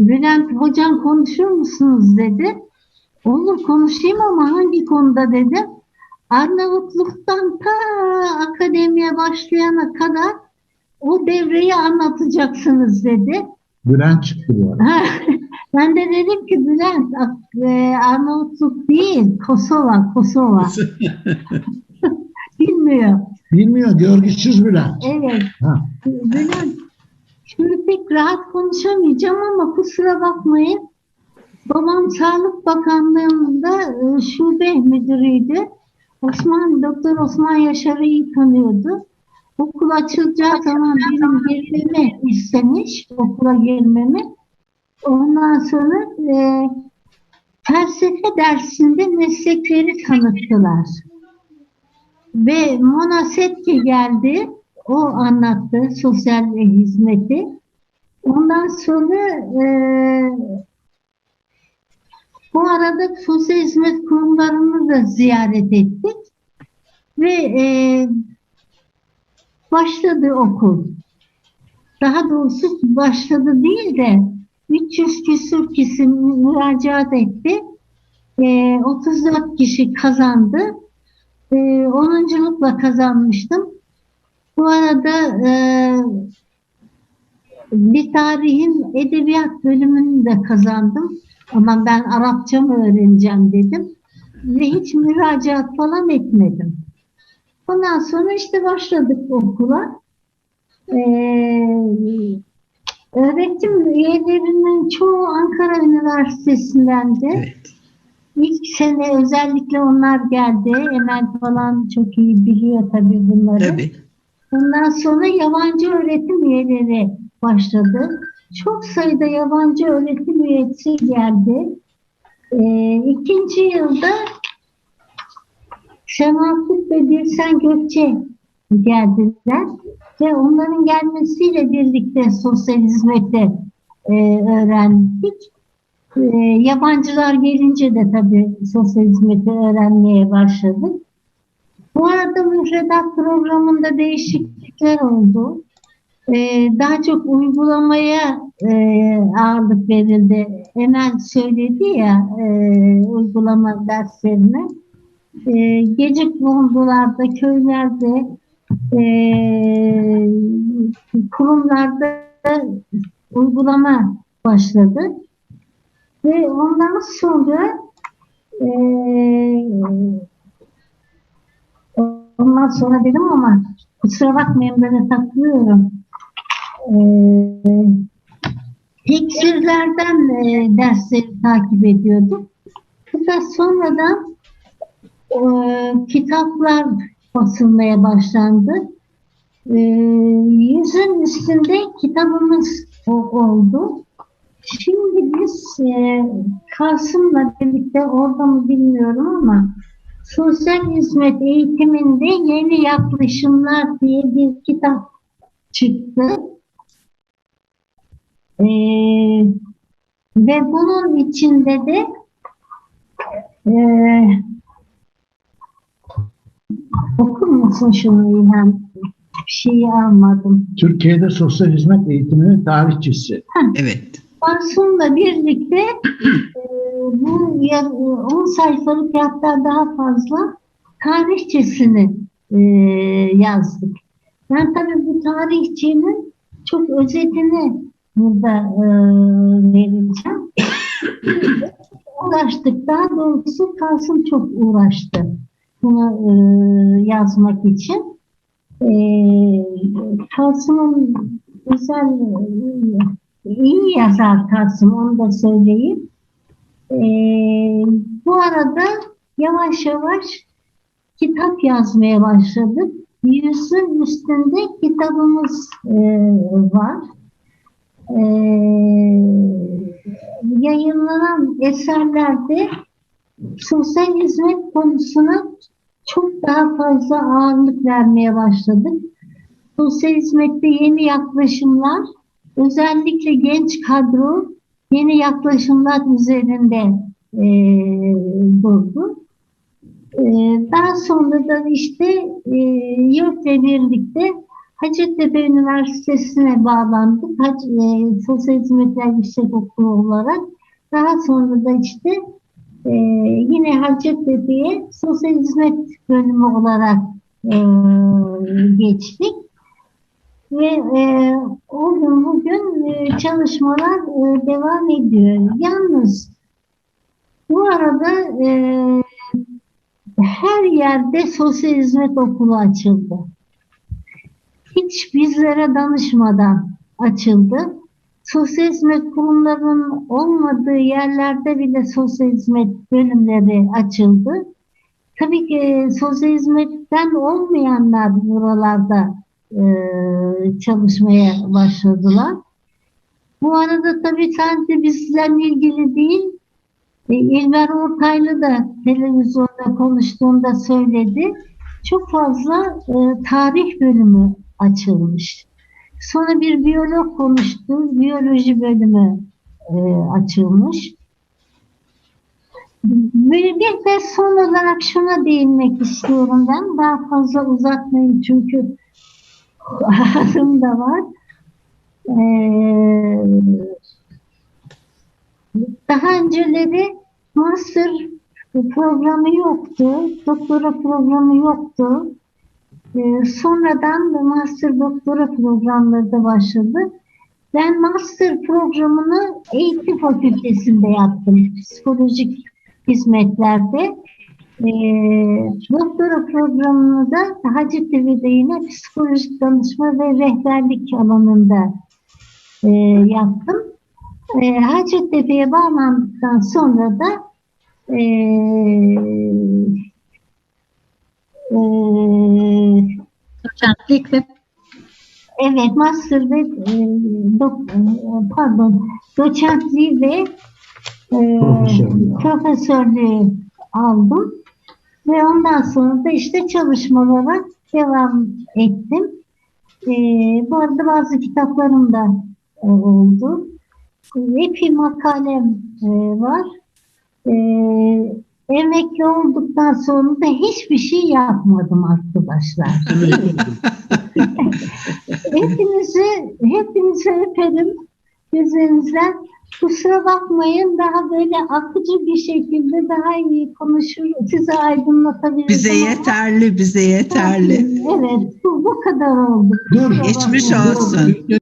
Bülent hocam konuşur musunuz dedi. Olur konuşayım ama hangi konuda dedim. Arnavutluk'tan ta akademiye başlayana kadar o devreyi anlatacaksınız dedi. Bülent çıktı bu arada. Ben de dedim ki Bülent e, Arnavutluk değil Kosova, Kosova. Bilmiyor. Bilmiyor, görgüsüz Bülent. Evet. Ha. Bülent şimdi pek rahat konuşamayacağım ama kusura bakmayın. Babam Sağlık Bakanlığı'nda e, şube müdürüydü. Osman, Doktor Osman Yaşar'ı iyi tanıyordu. Okul açılacağı zaman benim girmemi istemiş, okula girmemi. Ondan sonra e, felsefe dersinde meslekleri tanıttılar. Ve Mona Setke geldi. O anlattı sosyal hizmeti. Ondan sonra e, bu arada sosyal hizmet kurumlarını da ziyaret ettik. Ve e, başladı okul. Daha doğrusu başladı değil de 300 küsur kişi müracaat etti. E, 34 kişi kazandı. E, 10'unculukla kazanmıştım. Bu arada e, bir tarihin edebiyat bölümünü de kazandım. Ama ben Arapça mı öğreneceğim dedim. Ve hiç müracaat falan etmedim. Ondan sonra işte başladık okula. Ee, öğretim üyelerinin çoğu Ankara Üniversitesi'ndendi. Evet. İlk sene özellikle onlar geldi. Emel falan çok iyi biliyor tabii bunları. Tabii. Ondan sonra yabancı öğretim üyeleri başladı. Çok sayıda yabancı öğretim üyesi geldi. Ee, ikinci yılda Şemakut ve Birsen Gökçe geldiler. Ve onların gelmesiyle birlikte sosyal hizmeti e, öğrendik. E, yabancılar gelince de tabii sosyal hizmeti öğrenmeye başladık. Bu arada müfredat programında değişiklikler oldu. Ee, daha çok uygulamaya e, ağırlık verildi. Emel söyledi ya e, uygulama derslerine. E, gece kondularda, köylerde, e, kurumlarda uygulama başladı. Ve ondan sonra e, Ondan sonra dedim ama kusura bakmayın böyle takılıyorum. Ee, teksirlerden e, dersleri takip ediyorduk. Fakat sonradan e, kitaplar basılmaya başlandı. E, yüzün üstünde kitabımız oldu. Şimdi biz e, Kasım'la birlikte orada mı bilmiyorum ama Sosyal hizmet eğitiminde yeni yaklaşımlar diye bir kitap çıktı. Ee, ve bunun içinde de e, okur musun şunu İlhan? Bir şeyi almadım. Türkiye'de sosyal hizmet eğitiminin tarihçisi. Evet. Masum'la birlikte e, bu ya- 10 sayfalık hatta daha fazla tarihçesini e, yazdık. Ben tabii bu tarihçinin çok özetini burada e, vereceğim. uğraştık. Daha doğrusu Kasım çok uğraştı bunu e, yazmak için. E, Kasım'ın güzel e, iyi yazar Kasım onu da söyleyeyim. Ee, bu arada yavaş yavaş kitap yazmaya başladık. Yüzün üstünde kitabımız e, var. Ee, yayınlanan eserlerde sosyal hizmet konusuna çok daha fazla ağırlık vermeye başladık. Sosyal hizmette yeni yaklaşımlar, özellikle genç kadro yeni yaklaşımlar üzerinde e, durdu. E, daha sonra da işte e, YÖK'le birlikte Hacettepe Üniversitesi'ne bağlandık. Hac, e, Sosyal Hizmetler Yüksekokulu olarak. Daha sonra da işte e, yine Hacettepe'ye Sosyal Hizmet Bölümü olarak e, geçtik. Ve e, o gün bugün e, çalışmalar e, devam ediyor. Yalnız bu arada e, her yerde sosyal hizmet okulu açıldı. Hiç bizlere danışmadan açıldı. Sosyal hizmet kurumlarının olmadığı yerlerde bile sosyal hizmet bölümleri açıldı. Tabii ki e, sosyal hizmetten olmayanlar buralarda e, çalışmaya başladılar. Bu arada tabii sadece bizlerle ilgili değil, e, İlber Ortaylı da televizyonda konuştuğunda söyledi. Çok fazla e, tarih bölümü açılmış. Sonra bir biyolog konuştu. Biyoloji bölümü e, açılmış. Böyle bir de son olarak şuna değinmek istiyorum ben. Daha fazla uzatmayayım çünkü adım da var. Ee, daha önceleri master programı yoktu, doktora programı yoktu. Ee, sonradan da master doktora programları da başladı. Ben master programını eğitim fakültesinde yaptım, psikolojik hizmetlerde. Ee, doktora programını da Hacettepe'de yine psikolojik danışma ve rehberlik alanında e, yaptım. E, Hacettepe'ye bağlandıktan sonra da e, e, Doçentlik ve evet master ve e, dok, e, pardon doçentliği ve e, profesörlüğü aldım ve ondan sonra da işte çalışmalara devam ettim. E, bu arada bazı kitaplarım da e, oldu. Epey makalem e, var. E, emekli olduktan sonra da hiçbir şey yapmadım arkadaşlar. hepinizi, hepinizi öperim gözlerinizden. Kusura bakmayın daha böyle akıcı bir şekilde daha iyi konuşur, size aydınlatabilirim. Bize ama- yeterli, bize yeterli. Evet, bu, bu kadar oldu. Dur. Geçmiş Dur, olsun. dur.